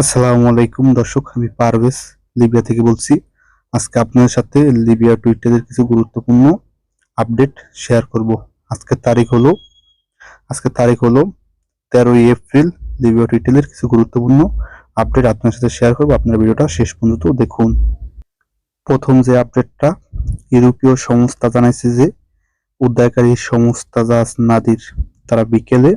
আসসালামু আলাইকুম দর্শক, আমি পারভেজ লিবিয়া থেকে বলছি। আজকে আপনাদের সাথে লিবিয়া টুইটারের কিছু গুরুত্বপূর্ণ আপডেট শেয়ার করব। আজকের তারিখ হলো আজকের তারিখ হলো তেরোই এপ্রিল। লিবিয়া টুইটারের কিছু গুরুত্বপূর্ণ আপডেট আপনার সাথে শেয়ার করব। আপনার ভিডিওটা শেষ পর্যন্ত দেখুন। প্রথম যে আপডেটটা, ইউরোপীয় সংস্থা জানাইছে যে উদ্ধারকারী সংস্থা জাহাজ নাদির, তারা বিকেলে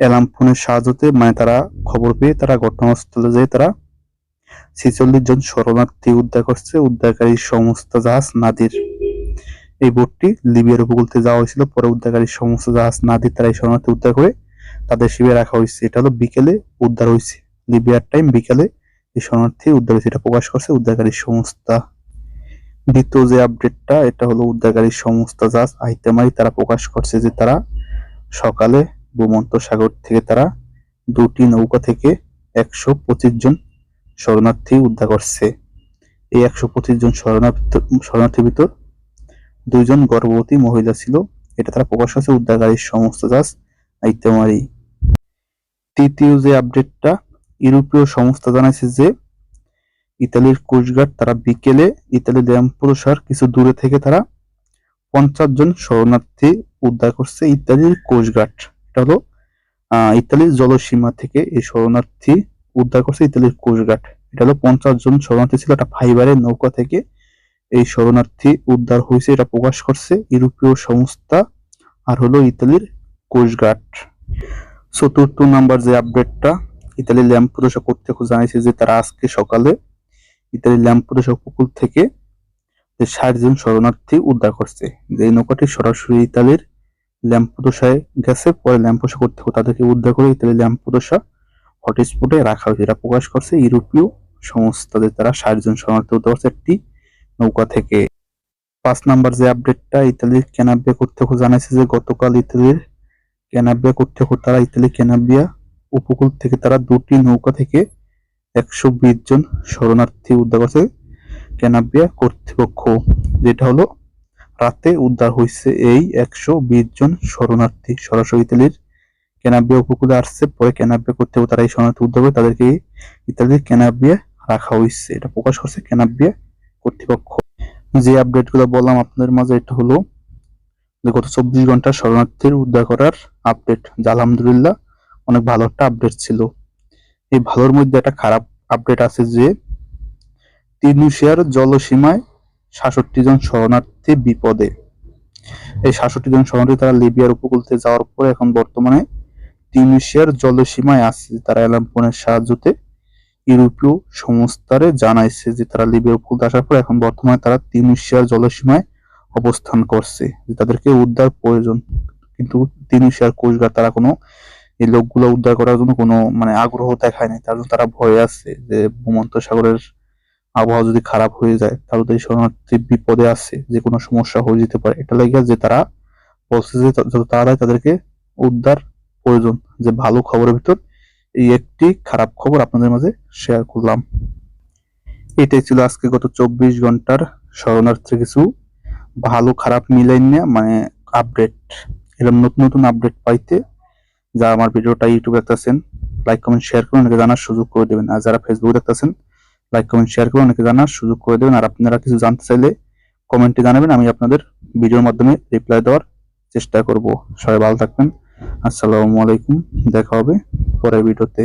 অ্যালার্ম ফোনের সাহায্যে মানে তারা খবর পেয়ে তারা ঘটনাস্থলে যেয়ে তারা ছেচল্লিশ জন শরণার্থী উদ্ধার করছে, উদ্ধারকারী সংস্থা জাহাজ নাদির। এই বোটটি লিবিয়ার উপকূলতে যাওয়া হয়েছিল, পরে উদ্ধারকারী সংস্থা জাহাজ নাদির তারা এই শরণার্থী উদ্ধার করে তাদের শিবিরে রাখা হয়েছে। এটা হলো বিকেলে উদ্ধার হয়েছে। লিবিয়ার টাইম বিকেলে এই শরণার্থী উদ্ধার হয়েছে, এটা প্রকাশ করছে উদ্ধারকারী সংস্থা দ্বিতীয় যে আপডেটটা, এটা হলো উদ্ধারকারী সংস্থা জাহাজ আইতেমারি তারা প্রকাশ করছে যে তারা সকালে ভূমন্ত সাগর থেকে তারা দুটি নৌকা থেকে একশো পঁচিশ জন শরণার্থী উদ্ধার করছে। এই একশো পঁচিশ জন শরণার্থী ভিতর দুইজন গর্ভবতী মহিলা ছিল। এটা তারা প্রকাশ করেছে উদ্ধারকারী সমস্ত জাহাজ আইতেমারি। তৃতীয় যে আপডেটটা, ইউরোপীয় সংস্থা জানাইছে যে ইতালির কোস্টগার্ড তারা বিকেলে ইতালি ল্যাম্পোসার কিছু দূরে থেকে তারা পঞ্চাশ জন শরণার্থী উদ্ধার করছে ইতালির কোস্টগার্ড এটা হলো ইতালির জলসীমা থেকে এই শরণার্থী উদ্ধার করছে ইতালির কোস্টগার্ড। এটা হলো পঞ্চাশ জন শরণার্থী ছিল একটা ফাইবারের নৌকা থেকে এই শরণার্থী উদ্ধার হয়েছে, এটা প্রকাশ করছে ইউরোপীয় সংস্থা আর হলো ইতালির কোস্টগার্ড। চতুর্থ নাম্বার যে আপডেটটা ইতালির ল্যাম্পোদোসা কর্তৃপক্ষ জানিয়েছে যে তারা আজকে সকালে ইতালির ল্যাম্পোদোসা উপকূল থেকে যে ষাট জন শরণার্থী উদ্ধার করছে। যে নৌকাটি সরাসরি ইতালির ল্যাম্পোদোসায় গেছে, পরে ল্যাম্পোসা কর্তৃপক্ষ তাদেরকে উদ্ধার করে ইতালির ল্যাম্পোদোসা হটস্পটে রাখা হয়েছে। এটা প্রকাশ করছে, ইউরোপীয় সংস্থাদের তারা ষাট জন শরণার্থী উদ্ধার করছে একটি নৌকা থেকে। পাঁচ নাম্বার যে আপডেটটা, ইতালির ক্যানাবিয়া কর্তৃপক্ষ জানাইছে যে গতকাল ইতালির ক্যানাবিয়া কর্তৃপক্ষ, তারা ইতালি ক্যানাবিয়া উপকূল থেকে তারা দুটি নৌকা থেকে একশো বিশ জন শরণার্থী উদ্ধার করছে ক্যানাবিয়া কর্তৃপক্ষ। যেটা হলো রাতে উদ্ধার হয়েছে এই একশো বিশ জন শরণার্থী। সরাসরি ইতালির ক্যানাবিয়া উপকূলে আসছে, পরে ক্যানাবিয়া কর্তৃপক্ষ তারা এই শরণার্থী উদ্ধার করে তাদেরকে ইতালির ক্যানাবিয়া রাখা হয়েছে এটা প্রকাশ করছে ক্যানাবিয়া কর্তৃপক্ষ। যে আপডেটগুলো বললাম আপনাদের মাঝে, এটা হলো গত চব্বিশ ঘণ্টা শরণার্থীর উদ্ধার করার আপডেট যা আলহামদুলিল্লাহ অনেক ভালো একটা আপডেট ছিল। এই ভালোর মধ্যে একটা খারাপ আপডেট আছে যে তিনুশিয়ার জলসীমায় সাতষট্টি জন শরণার্থী বিপদে। এই সাতষট্টি জন শরণার্থী তারা লিবিয়ার উপকূলতে যাওয়ার পরে এখন বর্তমানে তিনুশিয়ার জলসীমায় আছে। তারা অ্যালার্ম ফোনের সাহায্যতে ইউরোপীয় সংস্থারে জানাইছে যে তারা লিবিয়ার উপকূলতে আসার পর এখন বর্তমানে তারা তিনুশিয়ার জলসীমায় অবস্থান করছে তাদেরকে উদ্ধার প্রয়োজন। কিন্তু তিনুশিয়ার কোস্টগার্ড তারা কোনো এই লোকগুলো উদ্ধার করার জন্য কোনো মানে আগ্রহ দেখায় নাই। তার জন্য তারা ভয়ে আছে যে ভূমন্ত সাগরের আবহাওয়া যদি খারাপ হয়ে যায়, তাহলে তো এই শরণার্থী বিপদে আছে যে কোনো সমস্যা হয়ে যেতে পারে। এটা লাগে যে তারা বলছে যে যত তাড়াতাড়ি তাদেরকে উদ্ধার প্রয়োজন। যে ভালো খবরের ভিতর এই একটি খারাপ খবর আপনাদের মাঝে শেয়ার করলাম। এটাই ছিল আজকে গত চব্বিশ ঘণ্টার শরণার্থী কিছু ভালো খারাপ মিলাই নিয়ে মানে আপডেট এরকম নতুন নতুন আপডেট পাইতে যা আমার ভিডিওটা ইউটিউবে দেখতেছেন লাইক কমেন্ট শেয়ার করে অনেকে জানার সুযোগ করে দেবেন। আর যারা ফেসবুকে দেখতেছেন লাইক কমেন্ট শেয়ার করে অনেকে জানার সুযোগ করে দেবেন। আর আপনারা কিছু জানতে চাইলে কমেন্টে জানাবেন, আমি আপনাদের ভিডিওর মাধ্যমে রিপ্লাই দেওয়ার চেষ্টা করব। সবাই ভালো থাকবেন। আসসালামু আলাইকুম, দেখা হবে পরের ভিডিওতে